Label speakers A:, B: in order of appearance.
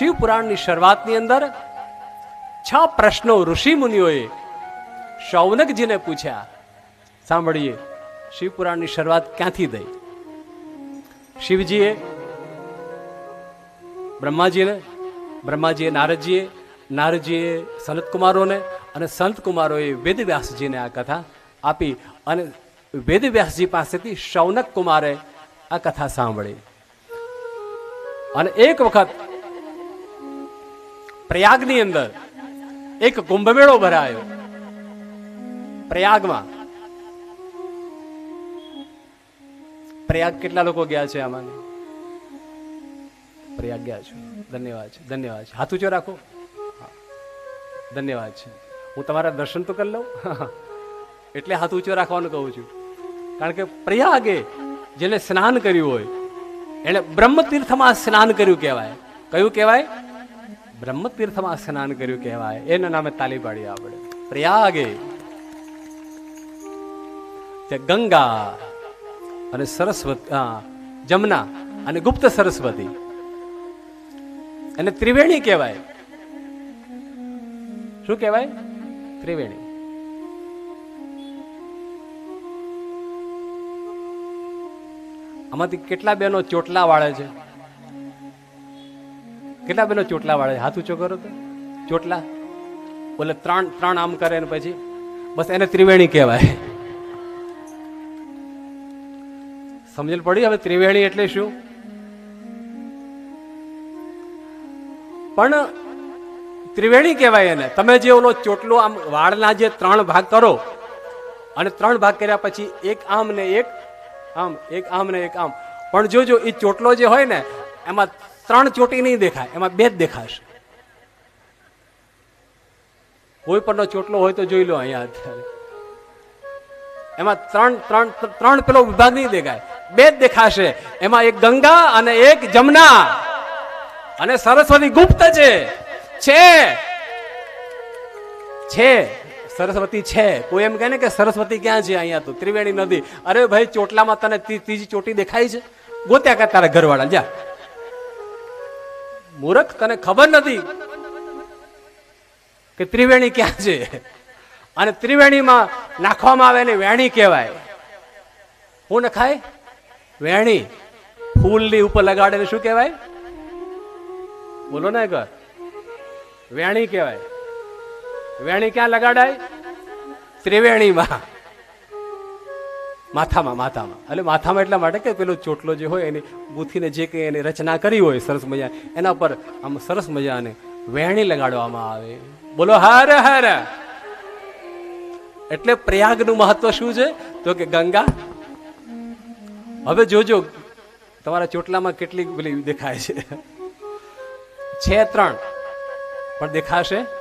A: શિવ પુરાણની શરૂઆતની અંદર છ પ્રશ્નો ઋષિ મુનિઓએ શૌનકજીને પૂછ્યા. સાંભળીએ, શિવ પુરાણની શરૂઆત ક્યાંથી થઈ? શિવજીએ, બ્રહ્માજીને, બ્રહ્માજીએ નારદજીએ નારદજીએ સંતકુમારોને અને સંત કુમારોએ વેદવ્યાસજીને આ કથા આપી અને વેદવ્યાસજી પાસેથી શૌનક કુમારે આ કથા સાંભળી. અને એક વખત પ્રયાગની અંદર એક કુંભમેળો ભરાયો. પ્રયાગમાં. પ્રયાગ કેટલા લોકો ગયા છે આમાં? પ્રયાગ ગયા છો. ધન્યવાદ છે ધન્યવાદ છે. હાથ ઊંચો રાખો. ધન્યવાદ છે. હું તમારા દર્શન તો કરી લઉં. એટલે હાથ ઊંચો રાખવાનું કહું છું. કારણ કે પ્રયાગે જેને સ્નાન કર્યું હોય એણે બ્રહ્મતીર્થમાં સ્નાન કર્યું કહેવાય. કયું કહેવાય? બ્રહ્મતીર્થમાં સ્નાન કર્યું કહેવાય એના નામે તાલી પાડી આપણે પ્રયાગે ગંગા અને સરસ્વતી જમના અને ગુપ્ત સરસ્વતી એને ત્રિવેણી કહેવાય શું કહેવાય ત્રિવેણી આમાંથી કેટલા બેનો ચોટલા વાળે છે કેટલા પેલો ચોટલા વાળે? હાથ ઊંચો કરો તો. ચોટલા? બોલે ત્રણ ત્રણ આમ કરે ને પછી. બસ એને ત્રિવેણી કહેવાય. સમજણ પડી? હવે ત્રિવેણી એટલે શું? પણ ત્રિવેણી કહેવાય એને. તમે જે ઓલો ચોટલો આમ વાળના જે ત્રણ ભાગ કરો, અને ત્રણ ભાગ કર્યા પછી એક આમ ને એક આમ એક આમ ને એક આમ. પણ જોજો એ ચોટલો જે હોય ને, એમાં ત્રણ ચોટી નહીં દેખાય, એમાં બે જ દેખાશે. કોઈ પણનો ચોટલો હોય તો જોઈ લો અહીંયા અત્યારે. એમાં ત્રણ ત્રણ ત્રણ પેલો વિભાગ નહીં દેખાય, બે જ દેખાશે. એમાં એક ગંગા અને એક જમના. અને સરસ્વતી ગુપ્ત છે. છે. છે. સરસ્વતી છે. કોઈ એમ કહે ને કે સરસ્વતી ક્યાં છે અહીંયા તો? ત્રિવેણી નદી. અરે ભાઈ, ચોટલામાં તને ત્રીજી ચોટી દેખાય છે? ગોત્યા કર તારા ઘરવાળા, જા. મૂર્ખ તને ખબર નથી કે ત્રિવેણી ક્યાં છે? અને ત્રિવેણીમાં નાખવામાં આવે ને વેણી કહેવાય. હું નખાય? વેણી. ફૂલની ઉપર લગાડે શું કહેવાય? બોલો ને ઘર વેણી કહેવાય. વેણી ક્યાં લગાડાય? ત્રિવેણીમાં. માથામાં માથામાં. એટલે માથામાં એટલા માટે કે પેલો ચોટલો જે હોય એની બુથીને જે કંઈ એની રચના કરી હોય સરસ મજા, એના પર આમ સરસ મજાને વેણી લગાડવામાં આવે. બોલો હર હર. એટલે પ્રયાગનું મહત્વ શું છે? તો કે ગંગા. હવે જોજો, તમારા ચોટલામાં કેટલી પેલી દેખાય છે. છે ત્રણ, પણ દેખાશે?